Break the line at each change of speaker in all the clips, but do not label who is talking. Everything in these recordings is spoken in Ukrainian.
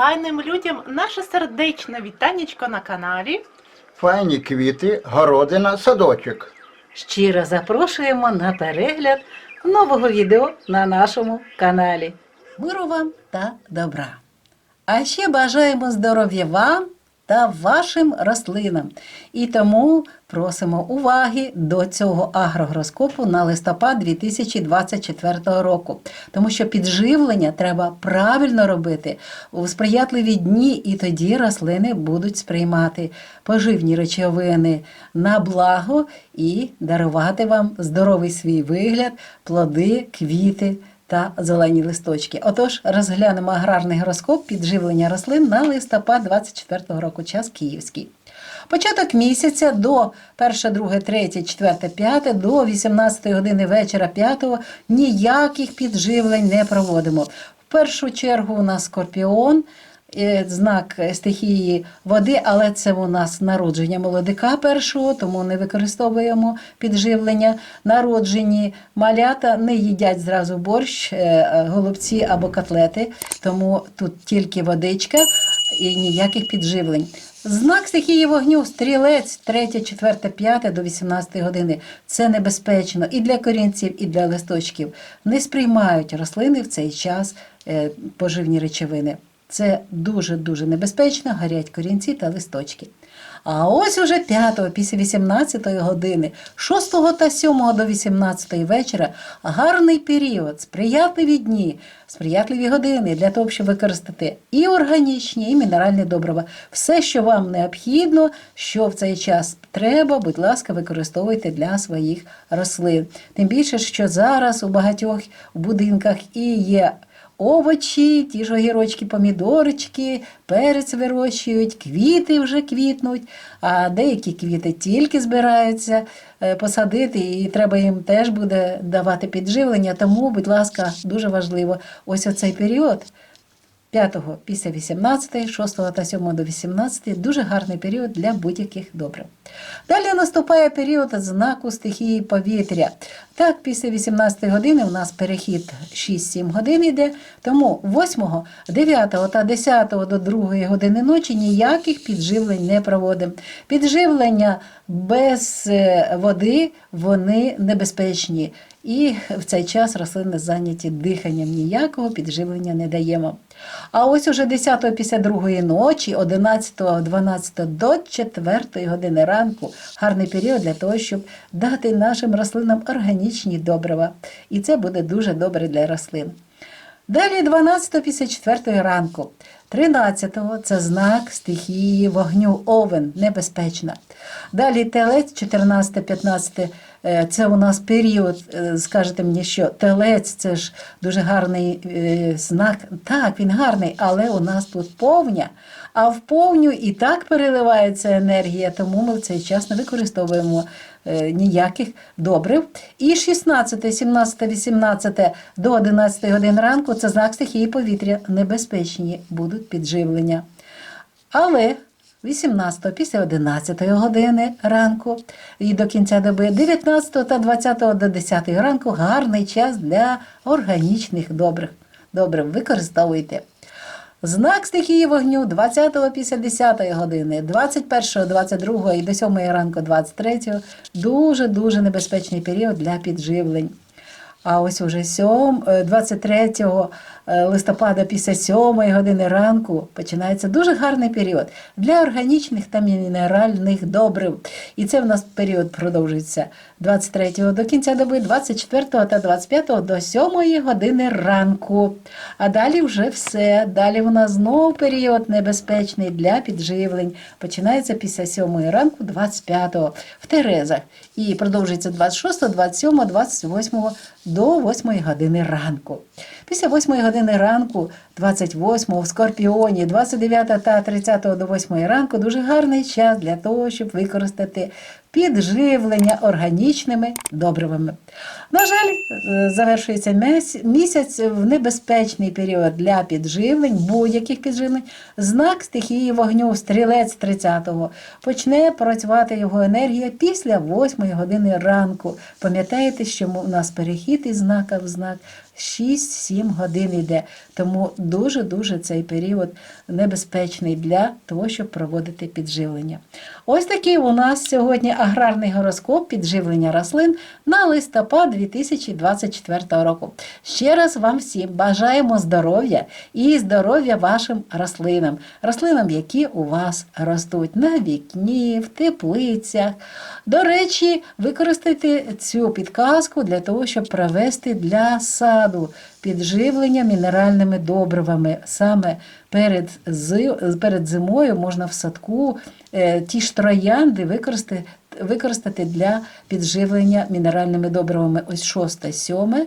файним людям наше сердечне вітанечко на каналі.
Файні квіти, городина, садочок.
Щиро запрошуємо на перегляд нового відео на нашому каналі. Миру вам та добра. А ще бажаємо здоров'я вам та вашим рослинам. І тому просимо уваги до цього агрогороскопу на листопад 2024 року. Тому що підживлення треба правильно робити у сприятливі дні, і тоді рослини будуть сприймати поживні речовини на благо і дарувати вам здоровий свій вигляд, плоди, квіти та зелені листочки. Отож, розглянемо аграрний гороскоп підживлення рослин на листопад 24 року, час київський. Початок місяця до 1, 2, 3, 4, 5, до 18 години вечора 5 ніяких підживлень не проводимо. В першу чергу у нас скорпіон, знак стихії води, але це у нас народження молодика першого, тому не використовуємо підживлення. Народжені малята не їдять зразу борщ, е, е, голубці або котлети, тому тут тільки водичка і ніяких підживлень. Знак стихії вогню, стрілець 3, 4, 5 до 18 години. Це небезпечно і для корінців, і для листочків. Не сприймають рослини в цей час е, поживні речовини. Це дуже-дуже небезпечно, горять корінці та листочки. А ось уже 5 після 18 години, 6 та 7 до 18 вечора гарний період, сприятливі дні, сприятливі години для того, щоб використати і органічні, і мінеральні добрива. Все, що вам необхідно, що в цей час треба, будь ласка, використовуйте для своїх рослин. Тим більше, що зараз у багатьох будинках і є овочі, ті ж огірочки, помідорочки, перець вирощують, квіти вже квітнуть, а деякі квіти тільки збираються е, посадити, і треба їм теж буде давати підживлення. Тому, будь ласка, дуже важливо ось оцей період. 5 після 18, 6 та 7 до 18 дуже гарний період для будь-яких добрив. Далі наступає період знаку стихії повітря. Так, після 18 години у нас перехід 6-7 годин йде, тому 8, 9 та 10 до 2 години ночі ніяких підживлень не проводимо. Підживлення без е, води вони небезпечні. І в цей час рослини зайняті диханням, ніякого підживлення не даємо. А ось уже 10 після другої ночі, 11, 12 до 4 години ранку гарний період для того, щоб дати нашим рослинам органічні добрива. І це буде дуже добре для рослин. Далі 12 після 4 ранку. 13-го це знак стихії вогню овен, небезпечна. Далі телець 14-15 е, це у нас період, е, скажете мені, що телець це ж дуже гарний е, знак. Так, він гарний, але у нас тут повня. А в повню і так переливається енергія, тому ми в цей час не використовуємо ніяких добрив. І 16, 17, 18 до 11 годин ранку це знак стихії повітря. Небезпечні будуть підживлення. Але 18 після 11 години ранку і до кінця доби, 19 та 20 до 10 ранку гарний час для органічних добрив. Добрив використовуйте. Знак стихії вогню 20 після 10 години, 21, 22 і до 7 ранку 23 дуже-дуже небезпечний період для підживлень. А ось уже 7, е, 23 е, листопада після 7 години ранку починається дуже гарний період для органічних та мінеральних добрив. І це в нас період продовжується 23 до кінця доби, 24 та 25 до 7 години ранку. А далі вже все. Далі у нас знову період небезпечний для підживлень. Починається після 7 ранку, 25 в Терезах. І продовжується 26, 27, 28 до 8 години ранку. Після 8 години ранку, 28 в Скорпіоні, 29 та 30 до 8 ранку дуже гарний час для того, щоб використати підживлення органічними добривами. На жаль, е, завершується місяць в небезпечний період для підживлень, будь-яких підживлень. Знак стихії вогню, стрілець 30-го. Почне працювати його енергія після 8 години ранку. Пам'ятаєте, що у нас перехід із знака в знак 6-7 годин йде. Тому дуже-дуже цей період небезпечний для того, щоб проводити підживлення. Ось такий у нас сьогодні аграрний гороскоп підживлення рослин на листопад 2024 року. Ще раз вам всім бажаємо здоров'я і здоров'я вашим рослинам, рослинам, які у вас ростуть на вікні, в теплицях. До речі, використайте цю підказку для того, щоб провести для саду підживлення мінеральними добривами. Саме перед, перед зимою можна в садку е, ті ж троянди використати, використати для підживлення мінеральними добривами. Ось 6, 7,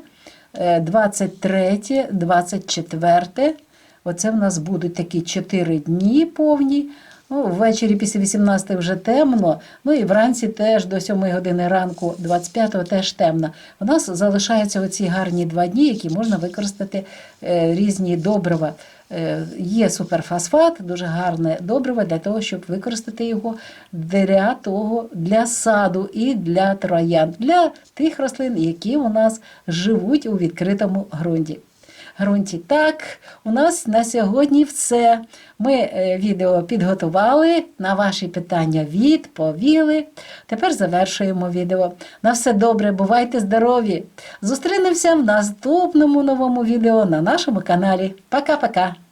е, 23, 24. Оце в нас будуть такі 4 дні повні. Ну, ввечері після 18 вже темно, ну і вранці теж до 7 години ранку, 25-го теж темно. У нас залишаються оці гарні два дні, які можна використати е, різні добрива. Е, є суперфосфат, дуже гарне добриво для того, щоб використати його для того, для саду і для троян, для тих рослин, які у нас живуть у відкритому ґрунті. Грунті. Так, у нас на сьогодні все. Ми е, відео підготували, на ваші питання відповіли. Тепер завершуємо відео. На все добре, бувайте здорові! Зустрінемося в наступному новому відео на нашому каналі. Пока-пока!